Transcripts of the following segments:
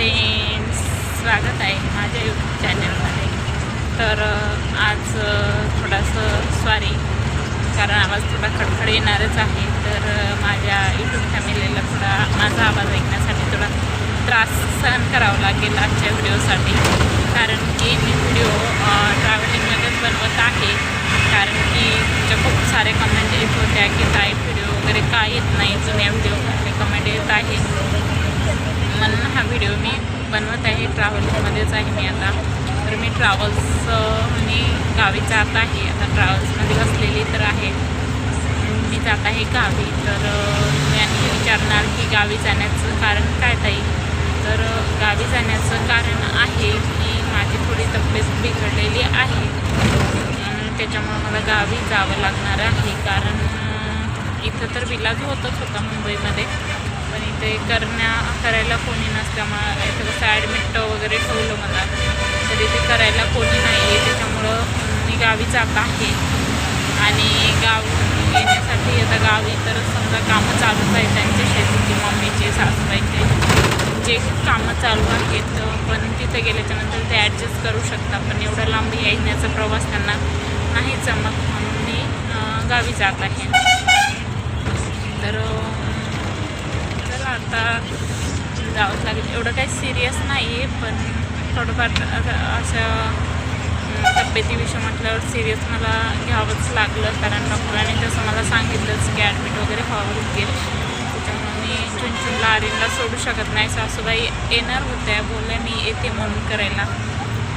Friends स्वागत आहे माझ्या यूट्यूब चॅनलमध्ये तर आज थोडंसं सॉरी कारण आवाज थोडा खडखड येणारच आहे. तर माझ्या यूट्यूब फॅमिलीला थोडा माझा आवाज ऐकण्यासाठी थोडा त्रास सहन करावा लागेल आजच्या व्हिडिओसाठी कारण की मी व्हिडिओ ट्रॅव्हलिंगमध्येच बनवत आहे. कारण की तुमच्या खूप सारे कमेंट येत होत्या की काय व्हिडिओ वगैरे का येत नाही. जुन्या व्हिडिओमध्ये कमेंट येत आहे म्हणून हा व्हिडिओ मी बनवत आहे. ट्रॅव्हल्समध्येच आहे मी आता. तर मी ट्रॅव्हल्स मी गावी जात आहे. आता ट्रॅव्हल्समध्ये बसलेली तर आहे. मी जात आहे गावी. तर मी आणखी विचारणार की गावी जाण्याचं कारण काय ताई? तर गावी जाण्याचं कारण आहे की माझी थोडी तब्येत बिघडलेली आहे. त्याच्यामुळे त्याच्यामुळं मला गावी जावं लागणार आहे. कारण इथं तर विलाज होतच होता मुंबईमध्ये. आणि ते करण्या करायला कोणी नसल्यामुळं इथं कसं ॲडमिट वगैरे ठेवलं मला. तरी ते करायला कोणी नाही आहे त्याच्यामुळं मी गावी जात आहे. आणि गाव येण्यासाठी आता गावी तर समजा कामं चालूच आहेत त्यांच्या शेतीची मम्मीचे सासूबाईचे. जे कामं चालू आहेत पण तिथे गेल्याच्यानंतर ते ॲडजस्ट करू शकतात पण एवढा लांब येण्याचा प्रवास त्यांना नाही जमत म्हणून मी गावी जात आहे. तर आता जावंच लागेल. एवढं काही सिरियस नाही आहे पण थोडंफार असं तब्येतीविषयी म्हटल्यावर सिरियस मला घ्यावंच लागलं. कारण डॉक्टरांनी तसं मला सांगितलंच की ॲडमिट वगैरे व्हावं लागेल. त्याच्यामुळे मी चुनचुनला आर्यनला सोडू शकत नाही. सासूबाई येणार होत्या बोलल्या मी येते म्हणून करायला.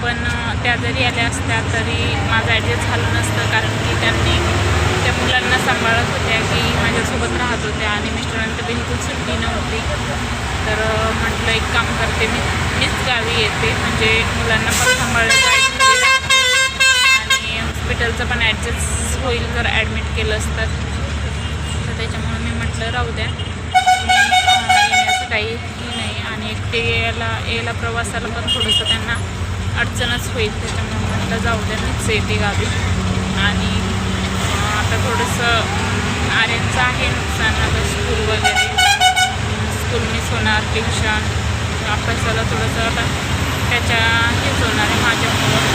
पण त्या जरी आल्या असत्या तरी माझं ॲडजस्ट झालं नसतं. कारण की त्यांनी त्या मुलांना सांभाळत होत्या की माझ्यासोबत राहत होत्या आणि मिस्टरांना बिलकुल सुट्टी नव्हती. तर म्हटलं एक काम करते मी मीच गावी येते. म्हणजे मुलांना पण सांभाळलं जाईल म्हणजे. आणि हॉस्पिटलचं पण ॲडजस्ट होईल जर ॲडमिट केलं असतं. तर त्याच्यामुळे मी म्हटलं राहू द्या. येण्याचं काही हे नाही. आणि एकटे यायला यायला प्रवासाला पण थोडंसं त्यांना अडचणच होईल. त्याच्यामुळे म्हटलं जाऊ द्या मीच येते गावी. आणि आता थोडंसं अं, आर्यनचं आहे नुकसान आता स्कूल वगैरे. स्कूल मिस होणार ट्युशन अभ्यासाला थोडंसं आता त्याच्या हेच होणार आहे माझ्यामुळं.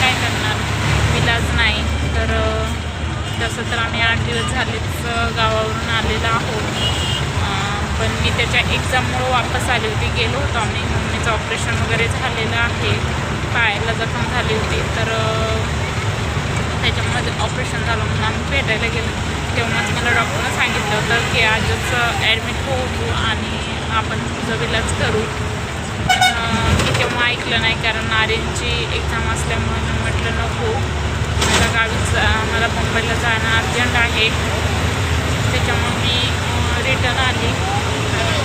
काय करणार? विलाज नाही. तर तसं तर आम्ही आठ दिवस झालेच गावावरून आलेलो आहोत. पण मी त्याच्या एक्झाममुळं वापस आली होती. गेलो होतो आम्ही. मम्मीचं ऑपरेशन वगैरे झालेलं आहे. पायाला जखम झाली होती. तर माझं ऑपरेशन झालं म्हणून आम्ही भेटायला गेलो. तेव्हाच मला डॉक्टरनं सांगितलं होतं की आजच ॲडमिट होऊ तू आणि आपण तुझं विलाज करू. मी तेव्हा ऐकलं नाही कारण आर्यनची एक्झाम असल्यामुळे म्हटलं नको. मला गावीच मला मुंबईला जाणं अर्जंट आहे. त्याच्यामुळे मी रिटर्न आली.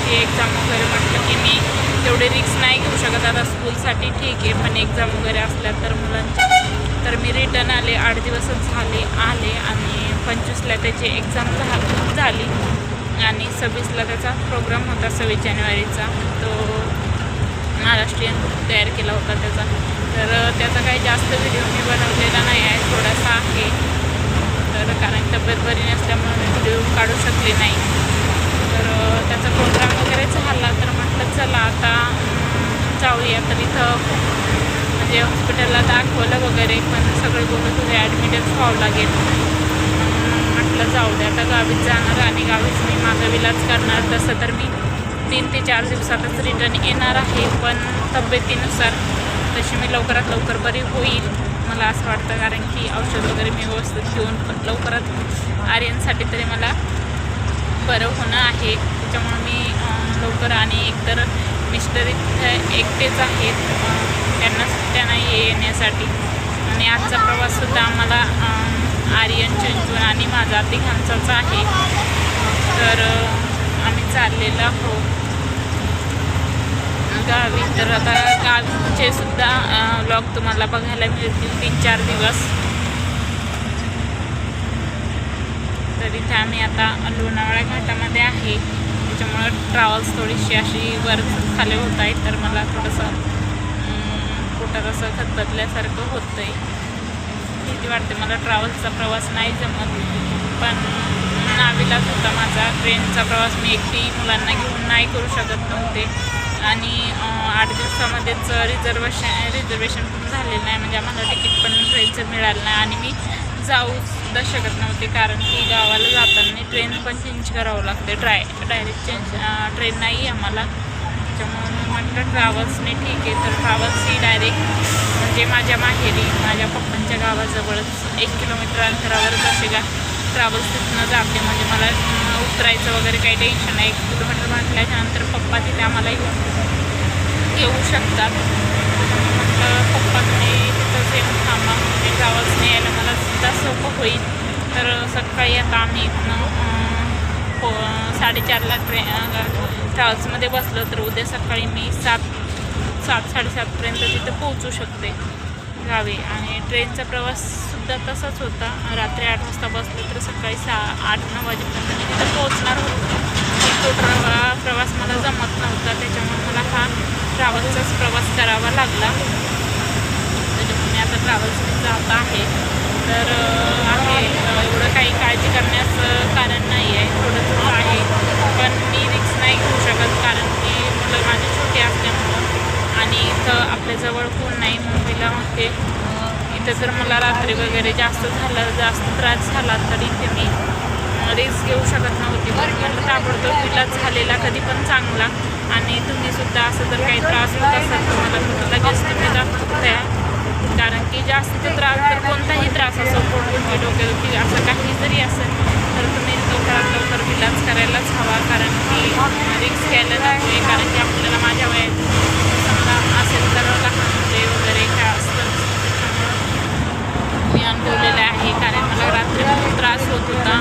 ती एक्झाम वगैरे म्हटलं की मी तेवढे रिक्स नाही घेऊ शकत. आता स्कूलसाठी ठीक आहे पण एक्झाम वगैरे असल्या तर मुलांच्या तर मी रिटर्न आले आठ दिवसच झाले आले आणि पंचवीसला त्याची एक्झाम झा झाली आणि सव्वीसला त्याचा प्रोग्राम होता सव्वीस जानेवारीचा. तो महाराष्ट्रीयन तयार केला होता त्याचा. तर त्याचा काही जास्त व्हिडिओ मी बनवलेला नाही आहे थोडासा आहे. तर कारण तब्येत बरी नसल्यामुळे मी व्हिडिओ काढू शकले नाही. तर त्याचा प्रोग्राम वगैरे झाला तर म्हटलं चला आता जाऊया. तर इथं म्हणजे हॉस्पिटलला दाखवलं वगैरे पण सगळे बोलत होते ॲडमिटच व्हावं लागेल. म्हटलं जाऊ दे आता गावीच जाणार आणि गावीच मी माझा विलाज करणार. तसं तर मी तीन ते चार दिवसातच रिटर्न येणार आहे पण तब्येतीनुसार तशी मी लवकरात लवकर बरी होईल मला असं वाटतं. कारण की औषध वगैरे मी व्यवस्थित घेऊन पण लवकरात आर्यनसाठी तरी मला बरं होणं आहे. त्याच्यामुळं मी लवकर आणि एकतर मिस्टर इथं एकटेच आहेत. त्यांना सुट्ट्या नाही आहे येण्यासाठी. आणि आजचा प्रवाससुद्धा आम्हाला आर्यन चंचून आणि माझा तिघांचाच आहे. तर आम्ही चाललेलो आहोत. गावी. तर आता गावीचे सुद्धा ब्लॉग तुम्हाला बघायला मिळतील तीन चार दिवस. तर इथे आम्ही आता लोणावळा घाटामध्ये आहे. त्याच्यामुळं ट्रॅव्हल्स थोडीशी अशी वर खाली होत आहे तर मला थोडंसं कुठं पोटात असं होतं आहे भीती वाटते मला ट्रॅव्हल्सचा प्रवास नाही जमत. पण नाविलाच होता माझा ट्रेनचा प्रवास मी एकटी मुलांना घेऊन नाही करू शकत नव्हते. आणि आठ दिवसामध्येच रिझर्वेशन रिझर्वेशन पण झालेलं नाही म्हणजे आम्हाला तिकीट पण ट्रेनचं मिळालं नाही. आणि मी जाऊ सुद्धा शकत नव्हते कारण की गावाला जाताना ट्रेन पण चेंज करावं लागते ट्राय डायरेक्ट चेंज ट्रेन नाही आहे आम्हाला. त्याच्यामुळे मी म्हटलं ट्रॅव्हल्सने ठीक आहे. तर ट्रॅव्हल्स ही डायरेक्ट म्हणजे माझ्या माहेरी माझ्या पप्पांच्या गावाजवळच एक किलोमीटर अंतरावरच असे का ट्रॅव्हल्स तिथनं जाते. म्हणजे मला उतरायचं वगैरे काही टेन्शन नाही. एक किलोमीटर म्हटल्याच्यानंतर पप्पा तिथे आम्हाला येऊन येऊ शकतात. म्हटलं पप्पा तुम्ही तिथंच येऊन थांबा म्हणजे नाही यायला मला सुद्धा सोपं होईल. तर सकाळी आता आम्ही इथनं पो साडेचारला ट्रेन ट्रॅव्हल्समध्ये बसलो तर उद्या सकाळी मी सात सात साडेसातपर्यंत तिथं पोहोचू शकते गावी. आणि ट्रेनचा प्रवाससुद्धा तसाच होता. रात्री आठ वाजता बसलं तर सकाळी सहा आठ नऊ वाजेपर्यंत मी तिथं पोहोचणार होतो. पण तो प्रवास मला जमत नव्हता. त्याच्यामुळे मला हा ट्रॅव्हल्सचाच प्रवास करावा लागला. ट्रॅव्हल्सने जात आहे. तर आहे. एवढं काही काळजी करण्याचं कारण नाही आहे थोडं थोडं आहे. पण मी रिक्स नाही घेऊ शकत कारण की मुलं माझी छोटी असल्यामुळं. आणि इथं आपल्याजवळ कोण नाही मुंबईला होते इथं जर मला रात्री वगैरे जास्त झालं जास्त त्रास झाला तर इथे मी रिस्क घेऊ शकत नव्हती. पण मला ताबडतोब इलाज झालेला कधी पण चांगला. आणि तुम्हीसुद्धा असं जर काही त्रास होत असेल तर मला लगेच तुम्ही दाखवता कारण की जास्त त्रास तर कोणताही त्रास असो पोटदुखी डोकेदुखी असं काही जरी असेल तर तुम्ही लवकरात लवकर इलाज करायलाच हवा कारण की रिक्स घ्यायला नको कारण की आपल्याला माझ्या वयात समजा असेल तर लहान मुले वगैरे काय असतं मी अनुभवलेलं आहे कारण मला रात्री खूप त्रास होत होता.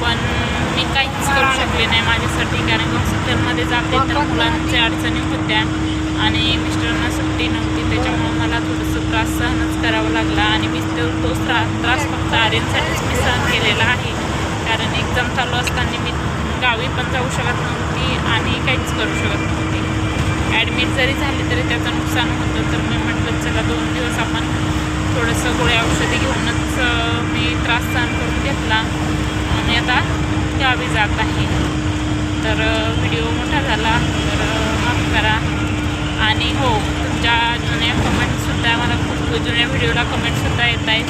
पण मी काहीच करू शकले नाही माझ्यासाठी कारण हॉस्पिटलमध्ये जाते तर मुलांच्या अडचणी होत्या आणि मिस्टरांना सुट्टी नव्हती त्याच्या त्रास सहनच करावा लागला आणि मी तो तो त्रास त्रास फक्त आर्यनसाठीच मी सहन केलेला आहे. कारण एक्झाम चालू असताना मी गावी पण जाऊ शकत नव्हती आणि काहीच करू शकत नव्हती. ॲडमिट जरी झाली तरी त्याचं नुकसान होतं. तर मी म्हटलं चला दोन दिवस आपण थोडंसं गोळ्या औषधी घेऊनच मी त्रास सहन करून घेतला आणि आता गावी जात आहे. तर व्हिडिओ मोठा झाला. तर माफ करा. आणि हो तुमच्या जुन्या कमेंटसुद्धा मला खूप जुन्या व्हिडिओला कमेंटसुद्धा येत आहेत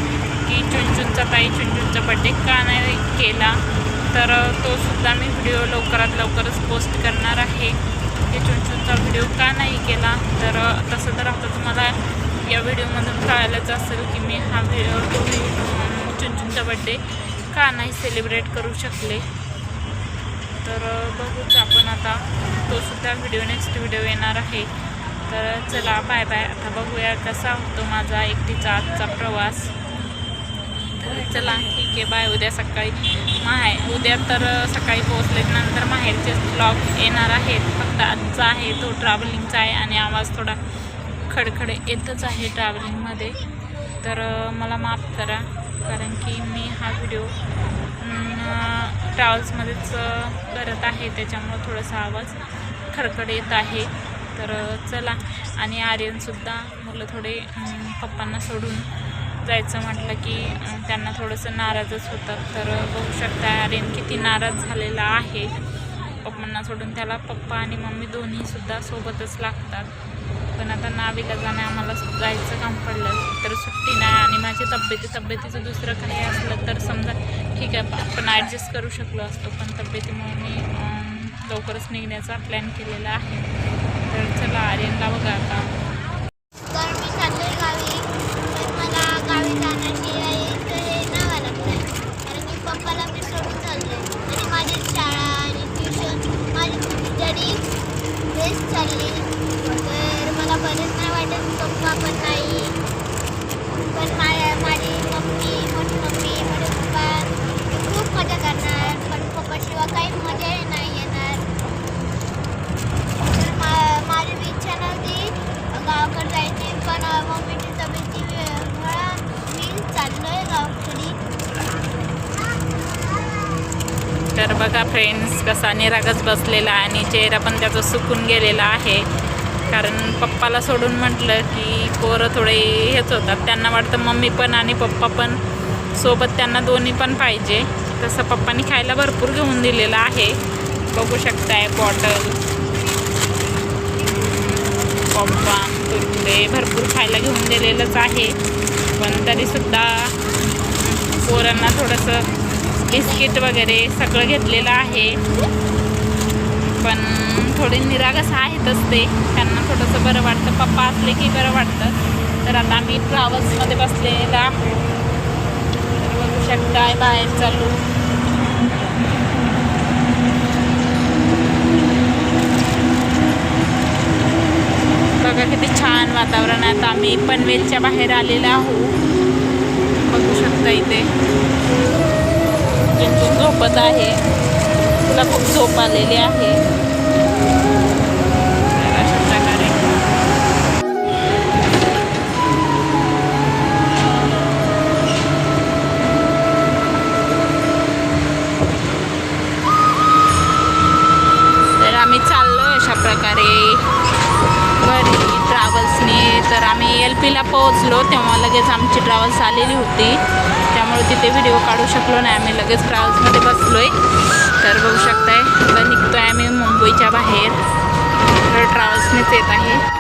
की चुनचुनचा ताई चुनचुनचा बड्डे का नाही केला. तर तो सुद्धा मी व्हिडिओ लवकरात लवकरच पोस्ट करणार आहे. की चुनचुनचा व्हिडिओ का नाही केला? तर तसं तर आता तुम्हाला या व्हिडिओमधून कळायलाच असेल की मी हा व्हिडिओ तुम्ही चुनचुनचा बड्डे का नाही सेलिब्रेट करू शकले. तर बघूच आपण आता तो सुद्धा व्हिडिओ नेक्स्ट व्हिडिओ येणार आहे. तर चला बाय बाय आता बघूया कसा होतो माझा एकटीचा आजचा प्रवास. तर चला ठीक आहे बाय उद्या सकाळी माहे उद्या तर सकाळी सकाळी पोहोचल्यानंतर माहेरचे ब्लॉग येणार आहेत. फक्त आजचा आहे तो ट्रॅव्हलिंगचा आहे आणि आवाज थोडा खडखड येतच आहे ट्रॅव्हलिंगमध्ये तर मला माफ करा कारण की मी हा व्हिडिओ ट्रॅव्हल्समध्येच करत आहे त्याच्यामुळं थोडासा आवाज खडखड येत आहे. तर चला. आणि आर्यनसुद्धा मुलं थोडे पप्पांना सोडून जायचं म्हटलं की त्यांना थोडंसं नाराजच होतं तर बघू शकता आर्यन किती नाराज झालेला आहे. पप्पांना सोडून त्याला पप्पा आणि मम्मी दोन्हीसुद्धा सोबतच लागतात. पण आता नावीला जाणं आम्हाला जायचं काम पडलं. तर सुट्टी नाही आणि माझी तब्येती तब्येतीचं दुसरं काही असलं तर समजा ठीक आहे आपण ॲडजस्ट करू शकलो असतो. पण तब्येतीमुळे मी लवकरच निघण्याचा प्लॅन केलेला आहे. तर चला आर्यनला बघा आता तर मी चाललोय गावी तर मला गावी जाण्याशिवाय इथं हे नाही व्हायला लागतंय कारण की पप्पाला मी सोडून चाललोय आणि माझी शाळा आणि ट्युशन माझी जरी बेस्ट चालली तर मला बरंच नाही वाटत पप्पा पण नाही पण माझ्या माझी मम्मी मोठी मम्मी मोठे पप्पा खूप मजा करणार पण पप्पाशिवाय काही मजा नाही येणार तर मा- माझी बी इच्छा नव्हती गावाकडे जायची पण मम्मीची तब्येती मुळे मी चाललोय गावाकडे तर बघा फ्रेंड्स कसा निरागच बसलेला आणि चेहरा पण त्याचा सुकून गेलेला आहे. कारण पप्पाला सोडून म्हटलं की पोरं थोडे हेच होतात. त्यांना वाटतं मम्मी पण आणि पप्पा पण सोबत त्यांना दोन्ही पण पाहिजे. तसं पप्पानी खायला भरपूर घेऊन दिलेलं आहे. बघू शकताय बॉटल वगैरे भरपूर खायला घेऊन दिलेलंच आहे. पण तरीसुद्धा पोरांना थोडंसं बिस्किट वगैरे सगळं घेतलेलं आहे. पण थोडे निरागस आहेतच ते. त्यांना थोडंसं बरं वाटतं. पप्पा असले की बरं वाटतं. तर आता आम्ही ट्रॅव्हल्समध्ये बसलेला आहोत. तर बघू शकताय बाहेर चालू. बघा किती छान वातावरण आहे. आता आम्ही पनवेलच्या बाहेर आलेलो आहोत. बघू शकता इथे. म्हणजे जिंतून झोपत आहे तुला खूप झोप आलेली आहे. अशा प्रकारे तर आम्ही चाललो अशा प्रकारे. घरी ट्रॅव्हल्सने तर आम्ही एल पीला पोहोचलो तेव्हा लगेच आमची ट्रॅव्हल्स आलेली होती. त्यामुळे तिथे व्हिडिओ काढू शकलो नाही. आम्ही लगेच ट्रॅव्हल्समध्ये बसलो आहे तर बघू शकताय. आता निघतो आहे आम्ही मुंबईच्या बाहेर. तर ट्रॅव्हल्सनेच येत आहे.